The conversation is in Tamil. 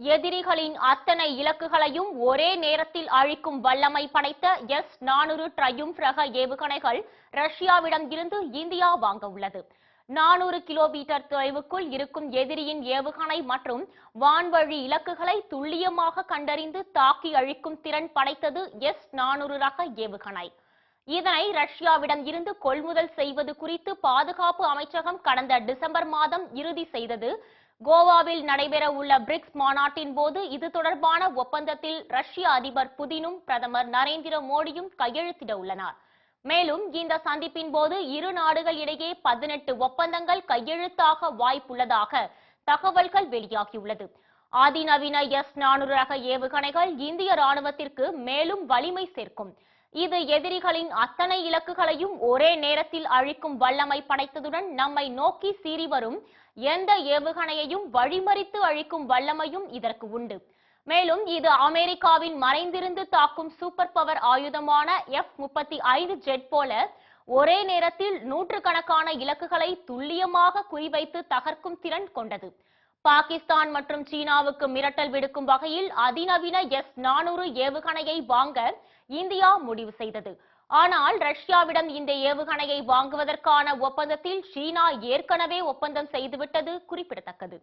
எதிரிகளின் அத்தனை இலக்குகளையும் ஒரே நேரத்தில் அழிக்கும் வல்லமை படைத்த எஸ் நானூறு ட்ரையும் ரக ஏவுகணைகள் ரஷ்யாவிடம் இருந்து இந்தியா வாங்க உள்ளது. நானூறு கிலோமீட்டர் தொலைவுக்குள் இருக்கும் எதிரியின் ஏவுகணை மற்றும் வான்வழி இலக்குகளை துல்லியமாக கண்டறிந்து தாக்கி அழிக்கும் திறன் படைத்தது எஸ் நானூறு ரக ஏவுகணை. இதனை ரஷ்யாவிடம் இருந்து கொள்முதல் செய்வது குறித்து பாதுகாப்பு அமைச்சகம் கடந்த டிசம்பர் மாதம் இறுதி செய்தது. கோவாவில் நடைபெற உள்ள பிரிக்ஸ் மாநாட்டின் போது இது தொடர்பான ஒப்பந்தத்தில் ரஷ்ய அதிபர் புதினும் பிரதமர் நரேந்திர மோடியும் கையெழுத்திட உள்ளனர். மேலும் இந்த சந்திப்பின் போது இரு நாடுகள் இடையே பதினெட்டு ஒப்பந்தங்கள் கையெழுத்தாக வாய்ப்புள்ளதாக தகவல்கள் வெளியாகியுள்ளது. அதிநவீன எஸ் நானூறு ரக ஏவுகணைகள் இந்திய ராணுவத்திற்கு மேலும் வலிமை சேர்க்கும். இது எதிரிகளின் அத்தனை இலக்குகளையும் ஒரே நேரத்தில் அழிக்கும் வல்லமை படைத்ததுடன் நம்மை நோக்கி சீறி வரும் எந்த ஏவுகணையையும் வழிமறித்து அழிக்கும் வல்லமையும் இதற்கு உண்டு. மேலும் இது அமெரிக்காவின் மறைந்திருந்து தாக்கும் சூப்பர் பவர் ஆயுதமான எஃப் முப்பத்தி ஐந்து ஜெட் போல ஒரே நேரத்தில் நூற்றுக்கணக்கான இலக்குகளை துல்லியமாக குறிவைத்து தகர்க்கும் திறன் கொண்டது. பாகிஸ்தான் மற்றும் சீனாவுக்கு மிரட்டல் விடுக்கும் வகையில் அதிநவீன எஸ் நானூறு ஏவுகணையை வாங்க இந்தியா முடிவு செய்தது. ஆனால் ரஷ்யாவிடம் இந்த ஏவுகணையை வாங்குவதற்கான ஒப்பந்தத்தில் சீனா ஏற்கனவே ஒப்பந்தம் செய்துவிட்டது குறிப்பிடத்தக்கது.